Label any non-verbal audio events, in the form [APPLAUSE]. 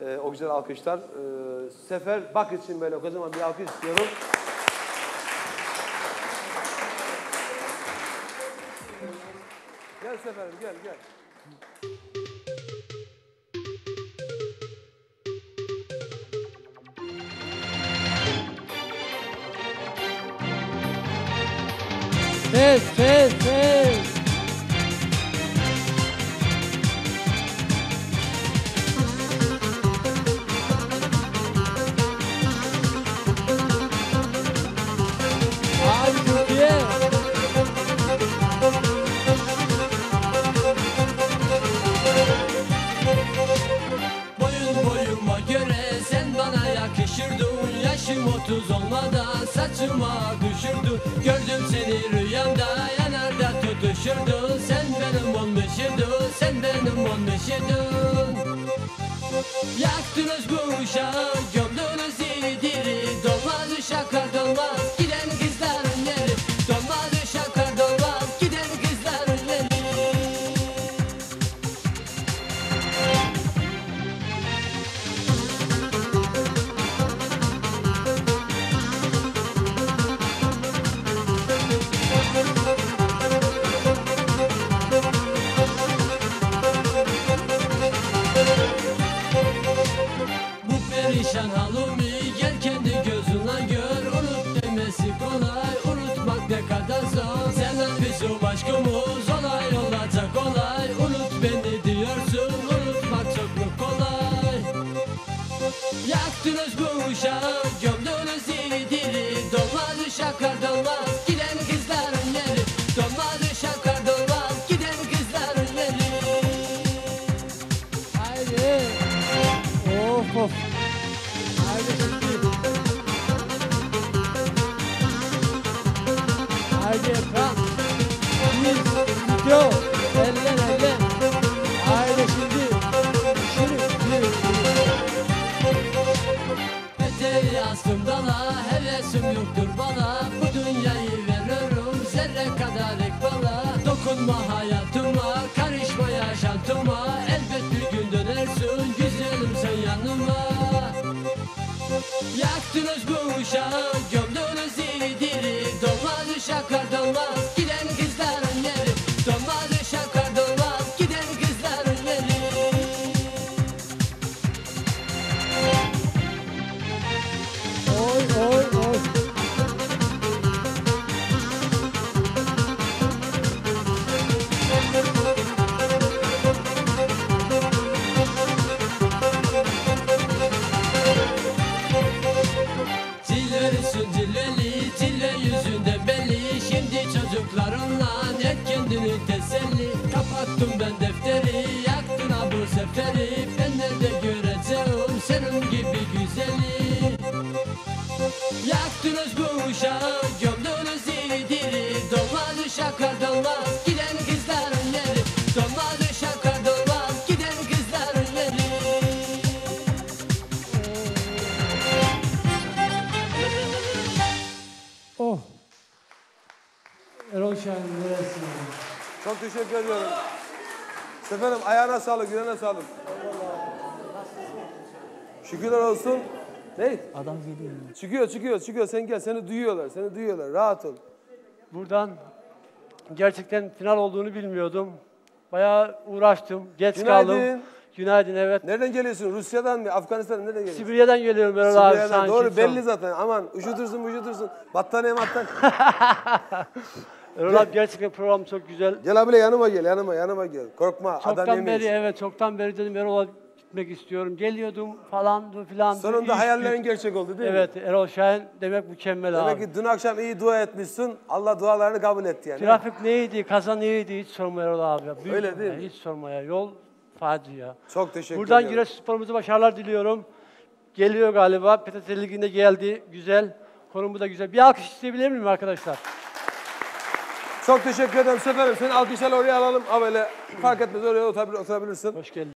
Ee, o güzel alkışlar. Ee, Sefer Bak için böyle kocaman bir alkış istiyorum. Gel Seferim gel gel. Ses, ses, ses. Otuz olmadan saçıma düşürdün Gördüm seni rüyamda yanarda tutuşurdun Sen benim olmuşydun, sen benim olmuşydun Yaktınız bu uşağı, perişan halimi gel kendi gözüne gör. Unut demesi kolay unutmak ne kadar zor. Senden bizim aşkımız olay olacak olay. Unut beni diyorsun unutmak çok mu kolay? Yaktınız bu uşağı gömdünüz diri diri Dolmaz uşaklar dolmaz giden kızların yeri Dolmaz uşaklar dolmaz giden kızların yeri Haydi. Of. Ekran. Bir, iki, eller eller. Haydi şimdi. Şirin, şirin. Eteği dala hevesim yoktur bana Bu dünyayı veririm zerre kadar bana Dokunma hayatıma karışma yaşantıma Elbet bir gün dönersin güzelim sen yanıma Yaktınız bu uşağı gömdünüz diri i got the love Yaktınız bu uşağı, gömdünüz diri diri Dolmaz giden kızların yeri Dolmaz uşaklar dolmaz, giden kızların yeri Oh. Erol Şahin neresi? Çok teşekkür ediyorum. Seferim ayağına sağlık, yüreğine sağlık. Şükürler olsun. Ne? Adam geliyor. Çıkıyor, çıkıyor, çıkıyor. Sen gel, seni duyuyorlar, seni duyuyorlar. Rahat ol. Buradan gerçekten final olduğunu bilmiyordum. Bayağı uğraştım. Geç Günaydın. kaldım. Günaydın evet. Nereden geliyorsun? Rusya'dan mı? Afganistan'dan nereden geliyorsun? Sibirya'dan geliyorum Erol abi Sibirya'dan. sanki. Doğru belli zaten. Aman üşütürsün, üşütürsün. Battaniye mattan. [LAUGHS] Erol abi gerçekten program çok güzel. gel abile yanıma gel, yanıma, yanıma gel. Korkma, adam Çoktan yemeyiz. beri evet çoktan beri dedim Erol abi gitmek istiyorum. Geliyordum falan filan. Sonunda hayallerin gerçek oldu değil mi? Evet Erol Şahin demek mükemmel Demek abi. ki dün akşam iyi dua etmişsin. Allah dualarını kabul etti yani. Trafik neydi, kaza neydi hiç sorma Erol abi. ya. Büyük Öyle değil ya, mi? Hiç sorma ya. Yol facia. Çok teşekkür Buradan ediyorum. Giresunspor'umuza başarılar diliyorum. Geliyor galiba. PTT Ligi'nde geldi. Güzel. Konumu da güzel. Bir alkış isteyebilir miyim arkadaşlar? Çok teşekkür ederim Seferim. Seni alkışlarla oraya alalım. Ha böyle fark etmez oraya oturabilirsin. Hoş geldin.